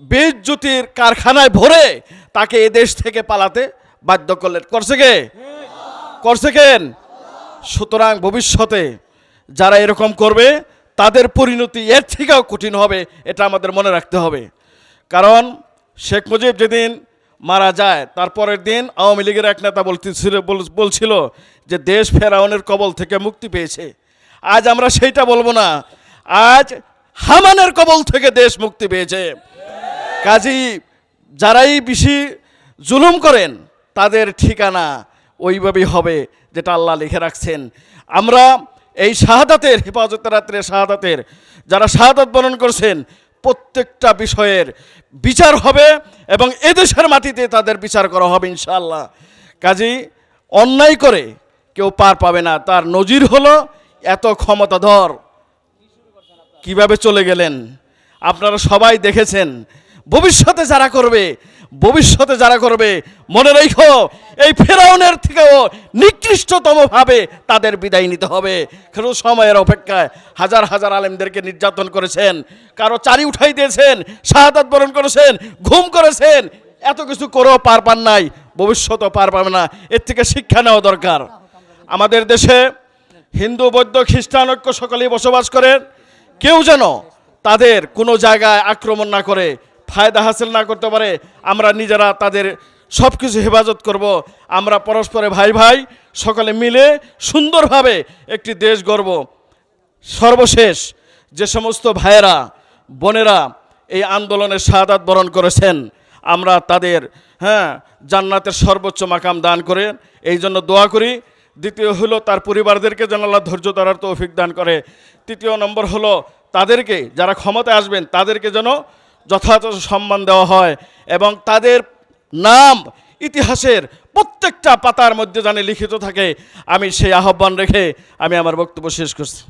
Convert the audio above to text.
বেজ্যোতির কারখানায় ভরে তাকে এ দেশ থেকে পালাতে বাধ্য করলেন। করছে কে? করছে কেন? সুতরাং ভবিষ্যতে যারা এরকম করবে, তাদের পরিণতি এর থেকেও কঠিন হবে, এটা আমাদের মনে রাখতে হবে। কারণ শেখ মুজিব যেদিন মারা যায়, তারপরের দিন আওয়ামী লীগের এক নেতা বলতেছিল, বল- বলছিল যে দেশ ফেরাউনের কবল থেকে মুক্তি পেয়েছে। আজ আমরা সেইটা বলব না। আজ হামানের কবল থেকে দেশ মুক্তি পেয়েছে। কাজী, যারাই বেশি জুলুম করেন, তাদের ঠিকানা ওইভাবেই হবে যেটা আল্লাহ লিখে রাখছেন। আমরা এই শাহাদাতের হেফাজতের রাত্রে শাহাদাতের, যারা শাহাদাত বরণ করছেন, প্রত্যেকটা বিষয়ের বিচার হবে এবং এদেশের মাটিতে তাদের বিচার করা হবে ইনশাআল্লাহ। কাজী, অন্যায় করে কেউ পার পাবে না। তার নজির হলো এত ক্ষমতাধর। কীভাবে চলে গেলেন? আপনারা সবাই দেখেছেন। ভবিষ্যতে যারা করবে, ভবিষ্যতে যারা করবে, মনে রেখো, এই ফেরাউনের থেকেও নিকৃষ্টতম ভাবে তাদের বিদায় নিতে হবে। কারণ সময়ের অপেক্ষায় হাজার হাজার আলেমদেরকে নির্যাতন করেছেন, কারও চারি উঠাই দিয়েছেন, শাহাদাত বরণ করেছেন, ঘুম করেছেন, এত কিছু করেও পার পান নাই, ভবিষ্যতেও পার পাবে না। এর থেকে শিক্ষা নেওয়া দরকার। আমাদের দেশে হিন্দু, বৌদ্ধ, খ্রিস্টান ঐক্য সকলেই বসবাস করেন কেউ যেন তাদের কোনো জায়গায় আক্রমণ না করে, ফায়দা হাসিল না করতে পারে, আমরা নিজেরা তাদের সব কিছু হেফাজত করব। আমরা পরস্পরে ভাই ভাই সকলে মিলে সুন্দরভাবে একটি দেশ গড়ব। সর্বশেষ যে সমস্ত ভাইয়েরা, বোনেরা এই আন্দোলনের শাহাদাত বরণ করেছেন, আমরা তাদের হ্যাঁ জান্নাতের সর্বোচ্চ মাকাম দান করে, এই জন্য দোয়া করি। দ্বিতীয় হলো তার পরিবারদেরকে যেন আল্লাহ ধৈর্য ধরার তৌফিক দান করে। তৃতীয় নম্বর হলো তাদেরকে, যারা ক্ষমতায় আসবেন, তাদেরকে যেন যথাযথ সম্মান দেওয়া হয় এবং তাদের নাম ইতিহাসের প্রত্যেকটা পাতার মধ্যে যেন লিখিত থাকে। আমি সেই আহ্বান রেখে আমি আমার বক্তব্য শেষ করছি।